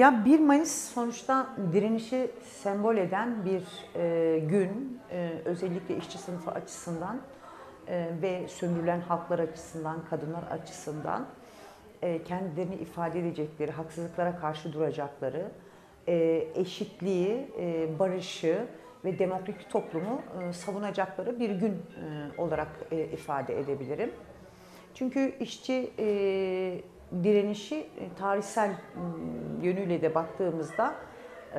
Ya 1 Mayıs sonuçta direnişi sembol eden bir e, gün. E, özellikle işçi sınıfı açısından e, ve sömürülen halklar açısından, kadınlar açısından e, kendilerini ifade edecekleri, haksızlıklara karşı duracakları, e, eşitliği, e, barışı ve demokratik toplumu e, savunacakları bir gün e, olarak e, ifade edebilirim. Çünkü işçi e, direnişi e, tarihsel m, yönüyle de baktığımızda e,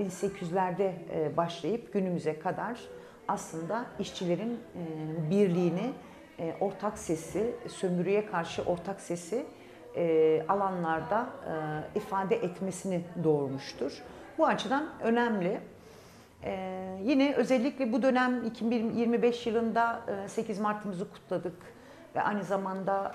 1800'lerde e, başlayıp günümüze kadar aslında işçilerin birliğini, ortak sesi, sömürüye karşı ortak sesi alanlarda ifade etmesini doğurmuştur. Bu açıdan önemli. Yine özellikle bu dönem 2025 yılında e, 8 Mart'ımızı kutladık ve aynı zamanda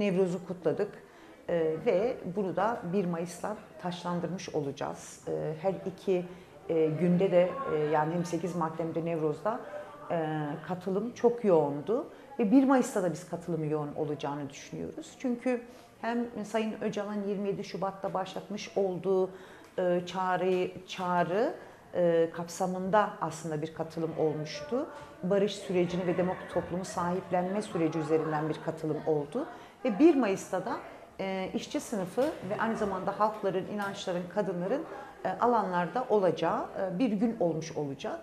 Nevruz'u kutladık E, ve bunu da 1 Mayıs'ta taşlandırmış olacağız. E, her iki e, günde de e, yani hem 8 Mart hem de Nevruz'da e, katılım çok yoğundu ve 1 Mayıs'ta da biz katılımı yoğun olacağını düşünüyoruz. Çünkü hem Sayın Öcalan 27 Şubat'ta başlatmış olduğu e, çağrı, çağrı e, kapsamında aslında bir katılım olmuştu. Barış sürecini ve demokratik toplumu sahiplenme süreci üzerinden bir katılım oldu. Ve 1 Mayıs'ta da e, işçi sınıfı ve aynı zamanda halkların, inançların, kadınların e, alanlarda olacağı e, bir gün olmuş olacak.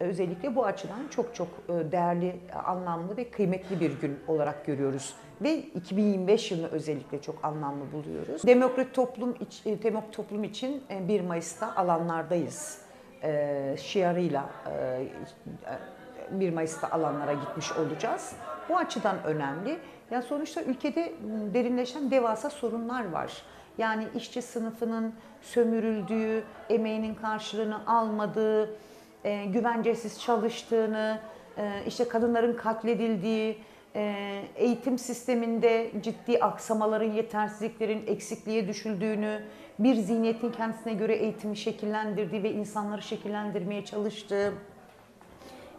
E, Özellikle bu açıdan çok çok e, değerli, anlamlı ve kıymetli bir gün olarak görüyoruz. Ve 2025 yılını özellikle çok anlamlı buluyoruz. Demokratik toplum, iç- e, demokratik toplum için e, 1 Mayıs'ta alanlardayız e, şiarıyla e, 1 Mayıs'ta alanlara gitmiş olacağız. Bu açıdan önemli. Ya sonuçta ülkede m, derinleşen devasa sorunlar var. Yani işçi sınıfının sömürüldüğü, emeğinin karşılığını almadığı, e, güvencesiz çalıştığını, e, işte kadınların katledildiği, e, eğitim sisteminde ciddi aksamaların, yetersizliklerin eksikliğe düşüldüğünü, bir zihniyetin kendisine göre eğitimi şekillendirdiği ve insanları şekillendirmeye çalıştığı,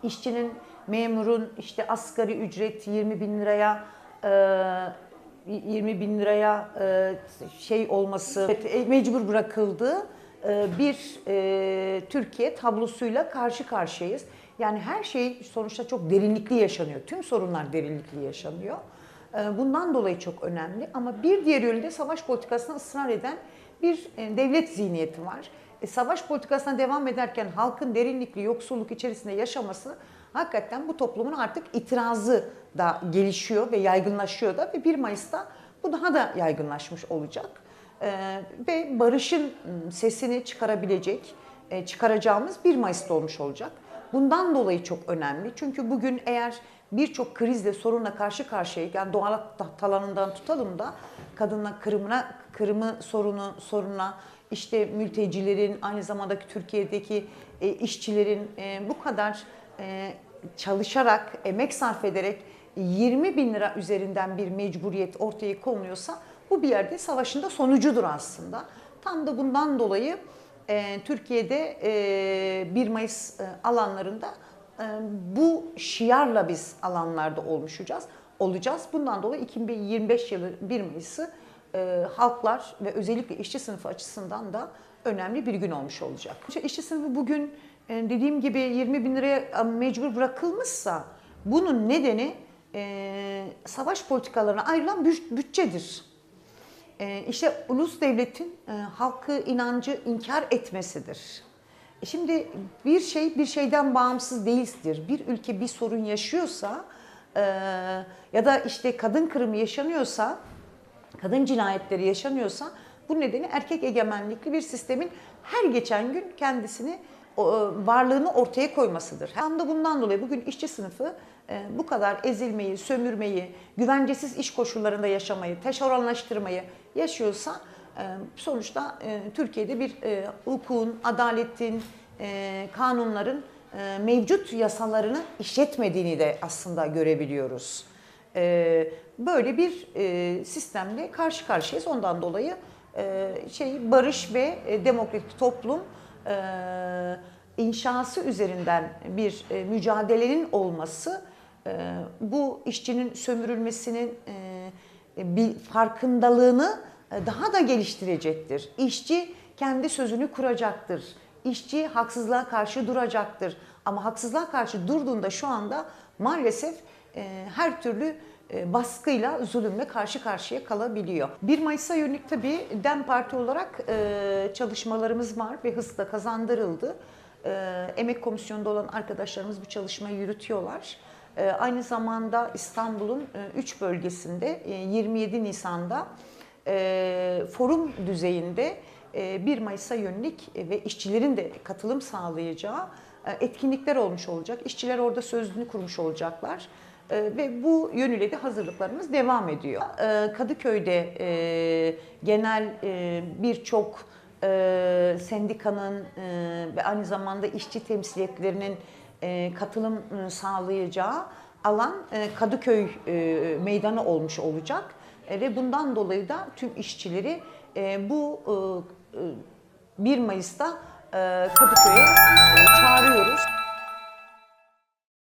işçinin, memurun işte asgari ücret 20 bin liraya e, 20 bin liraya e, şey olması e, mecbur bırakıldığı e, bir e, Türkiye tablosuyla karşı karşıyayız. Yani her şey sonuçta çok derinlikli yaşanıyor. Tüm sorunlar derinlikli yaşanıyor. E, Bundan dolayı çok önemli ama bir diğer yönde savaş politikasına ısrar eden bir e, devlet zihniyeti var. E, savaş politikasına devam ederken halkın derinlikli yoksulluk içerisinde yaşaması hakikaten bu toplumun artık itirazı da gelişiyor ve yaygınlaşıyor da ve 1 Mayıs'ta bu daha da yaygınlaşmış olacak. E, ve barışın m, sesini çıkarabilecek, e, çıkaracağımız 1 Mayıs'ta olmuş olacak. Bundan dolayı çok önemli. Çünkü bugün eğer birçok krizle, sorunla karşı karşıyayken doğal talanından tutalım da kadınla kırımına, kırımı sorunu, sorunla işte mültecilerin, aynı zamanda Türkiye'deki e, işçilerin e, bu kadar e, çalışarak, emek sarf ederek 20 bin lira üzerinden bir mecburiyet ortaya konuluyorsa bu bir yerde savaşın da sonucudur aslında. Tam da bundan dolayı e, Türkiye'de e, 1 Mayıs e, alanlarında e, bu şiarla biz alanlarda olmuşacağız, olacağız. Bundan dolayı 2025 yılı 1 Mayıs'ı e, halklar ve özellikle işçi sınıfı açısından da önemli bir gün olmuş olacak. İşte işçi sınıfı bugün e, dediğim gibi 20 bin liraya e, mecbur bırakılmışsa bunun nedeni e, savaş politikalarına ayrılan büt- bütçedir. E, işte ulus devletin e, halkı inancı inkar etmesidir. E Şimdi bir şey bir şeyden bağımsız değildir. Bir ülke bir sorun yaşıyorsa e, ya da işte kadın kırımı yaşanıyorsa, kadın cinayetleri yaşanıyorsa bu nedeni erkek egemenlikli bir sistemin her geçen gün kendisini e, varlığını ortaya koymasıdır. Hem de bundan dolayı bugün işçi sınıfı e, bu kadar ezilmeyi, sömürmeyi, güvencesiz iş koşullarında yaşamayı, teşeronlaştırmayı yaşıyorsa e, sonuçta Türkiye'de bir hukukun, adaletin, kanunların mevcut yasalarını işletmediğini de aslında görebiliyoruz. E, böyle bir e, sistemle karşı karşıyayız. Ondan dolayı e, şey barış ve e, demokratik toplum e, inşası üzerinden bir e, mücadelenin olması e, bu işçinin sömürülmesinin e, bir farkındalığını e, daha da geliştirecektir. İşçi kendi sözünü kuracaktır. İşçi haksızlığa karşı duracaktır. Ama haksızlığa karşı durduğunda şu anda maalesef e, her türlü e, baskıyla, zulümle karşı karşıya kalabiliyor. 1 Mayıs'a yönelik tabii DEM Parti olarak e, çalışmalarımız var ve hızla kazandırıldı. E, Emek Komisyonu'nda olan arkadaşlarımız bu çalışmayı yürütüyorlar. Aynı zamanda İstanbul'un 3 bölgesinde e, 27 Nisan'da forum düzeyinde e, 1 Mayıs'a yönelik ve işçilerin de katılım sağlayacağı etkinlikler olmuş olacak. İşçiler orada sözlüğünü kurmuş olacaklar. E, Ve bu yönüyle de hazırlıklarımız devam ediyor. E, Kadıköy'de e, genel e, birçok e, sendikanın ve aynı zamanda işçi temsiliyetlerinin katılım e, sağlayacağı alan Kadıköy meydanı olmuş olacak. Ve bundan dolayı da tüm işçileri bu e, e, 1 Mayıs'ta Kadıköy'e e, çağırıyor